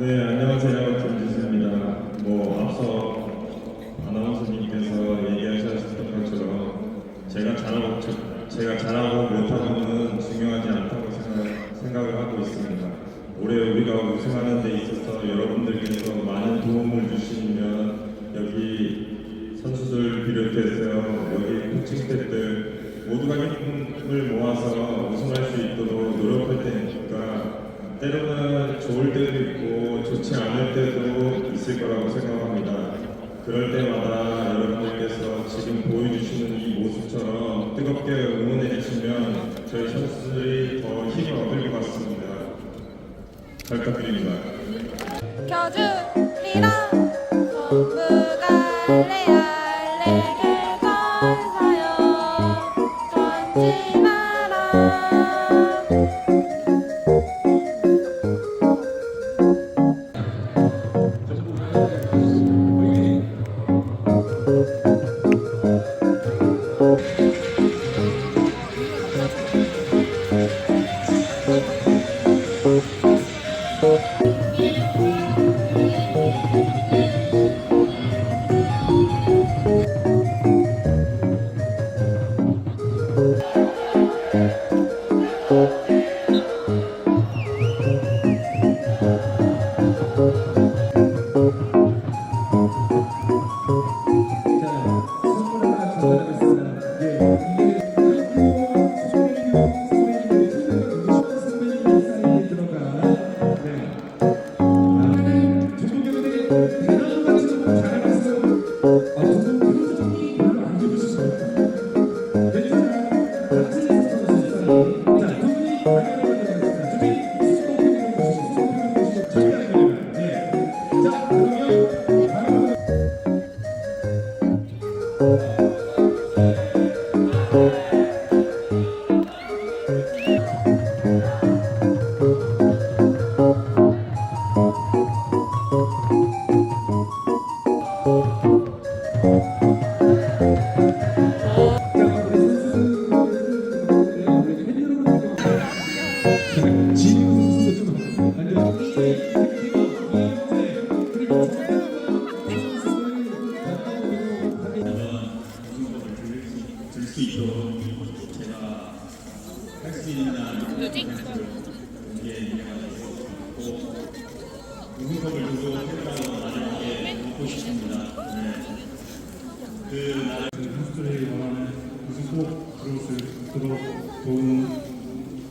네, 안녕하세요. 김지수입니다. 뭐 앞서 아나운서님께서 얘기하셨던 것처럼 제가 잘하고 저- 제가 잘하고 못하고는 중요하지 않다고 생각, 생각을 하고 있습니다. 올해 우리가 우승하는 데 있어서 여러분들께서 많은 도움을 주시면 여기 선수들 비롯해서 여기 코칭 스태프들 모두가 힘을 모아서 우승할 수 있도록 때로는 좋을 때도 있고 좋지 않을 때도 있을 거라고 생각합니다. 그럴 때마다 여러분들께서 지금 보여주시는 이 모습처럼 뜨겁게 응원해 주시면 저희 선수들이 더 힘을 얻을 것 같습니다. 잘 부탁드립니다. 켜주리라 전부가 레알레게 전사여 전진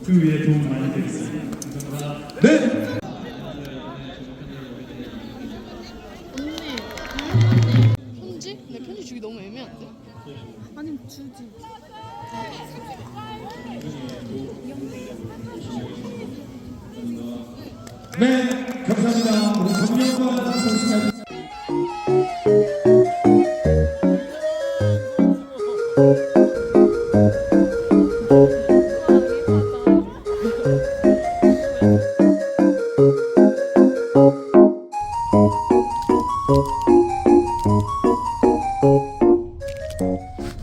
그그 위에 도움 많이. 네. 편지? 근데 편지 주기 너무 애매한데? 아니면 주지. 네, 감사합니다. 우리 정명관 선수님.